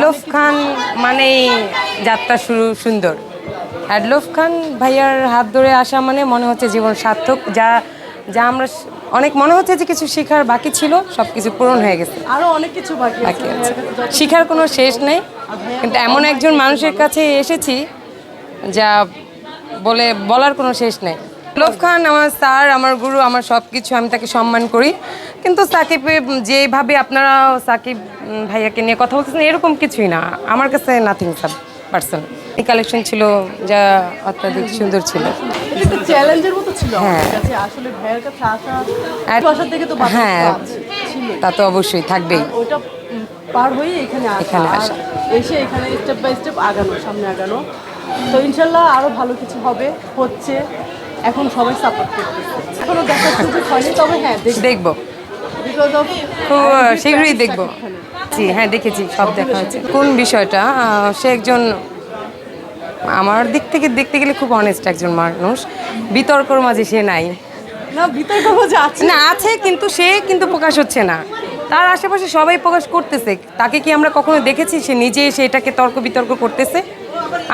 Adolf খান মানেই যাত্রা শুরু সুন্দর। অ্যাডলফ খান ভাইয়ার হাত ধরে আসা মানে মনে হচ্ছে জীবন সার্থক যা যা আমরা অনেক মনে হচ্ছে যে কিছু শেখার বাকি ছিল সব কিছু পূরণ হয়ে গেছে। আরও অনেক কিছু বাকি বাকি আছে। শিখার কোনো শেষ নেই কিন্তু এমন একজন মানুষের কাছে এসেছি যা বলে বলার কোনো শেষ নেই। লোভ খান আমার স্যার আমার গুরু আমার সব কিছু আমি তাকে সম্মান করি। কিন্তু সাকিব যেভাবে আপনারা সাকিব ভাইয়াকে নিয়ে কথা বলতেছেন এরকম কিছুই না। আমার কাছে নাথিং সাব পার্সন এই কালেকশন ছিল যা অত্যাধিক সুন্দর ছিল। চ্যালেঞ্জের মতো ছিল হ্যাঁ। আসলে ভাইয়ের কাছে আসা থেকে তো হ্যাঁ তা তো অবশ্যই থাকবেই। ওটা পার হয়ে এখানে এখানে আসা। এসে এখানে স্টেপ বাই স্টেপ আগানো সামনে আগানো। তো ইনশাল্লাহ আরও ভালো কিছু হবে হচ্ছে। এখন সবাই সাপোর্ট করতেছে। এখনও দেখার সুযোগ হয়নি তবে হ্যাঁ দেখব। বিকজ অফ খুব শীঘ্রই দেখব। জি হ্যাঁ দেখেছি সব দেখা হয়েছে কোন বিষয়টা? সে একজন আমার দিক থেকে দেখতে গেলে খুব অনেস্ট একজন মানুষ। বিতর্কর মাঝে সে নাই। না বিতর্ক যে আছে। না আছে কিন্তু সে কিন্তু প্রকাশ হচ্ছে না। তার আশেপাশে সবাই প্রকাশ করতেছে। তাকে কি আমরা কখনো দেখেছি? সে নিজে এসে এটাকে তর্ক বিতর্ক করতেছে?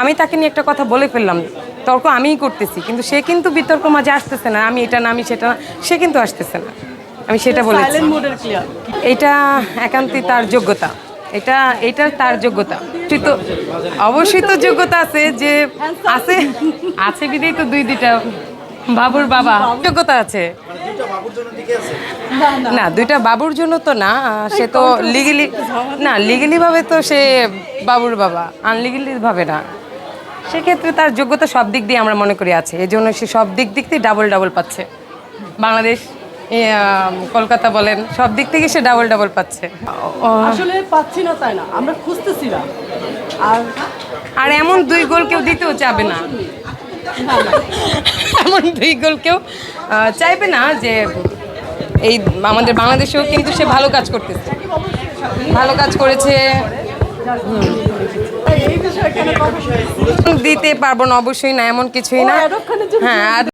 আমি তাকে নিয়ে একটা কথা বলে ফেললাম। তর্ক আমিই করতেছি কিন্তু সে কিন্তু বিতর্ক মাঝে আসতেছে না আমি এটা না আমি সেটা না সে কিন্তু আসতেছে না। আমি সেটা বলেছি। ক্লিয়ার এটা একান্তই তার যোগ্যতা। এটা এটা তার যোগ্যতা। তো অবশ্যই তো যোগ্যতা আছে যে আছে আছে বিদেই তো দুই দুইটা বাবুর বাবা। যোগ্যতা আছে। না দুইটা বাবুর জন্য তো না সে তো লিগেলি না লিগেলি ভাবে তো সে বাবুর বাবা আনলিগেলি ভাবে না। সেক্ষেত্রে তার যোগ্যতা সব দিক দিয়ে আমরা মনে করি আছে। এই জন্য সে সব দিক দিক দিয়ে ডাবল ডাবল পাচ্ছে। বাংলাদেশ কলকাতা বলেন সব দিক থেকে সে ডাবল ডাবল পাচ্ছে। আসলে পাচ্ছি না তাই না আমরা খুঁজতেছি না। আর আর এমন দুই গোল কেউ দিতেও চাবে না। এমন দুই গোল কেউ চাইবে না যে এই আমাদের বাংলাদেশেও কিন্তু সে ভালো কাজ করতেছে। ভালো কাজ করেছে দিতে পারব না অবশ্যই না এমন কিছুই না। হ্যাঁ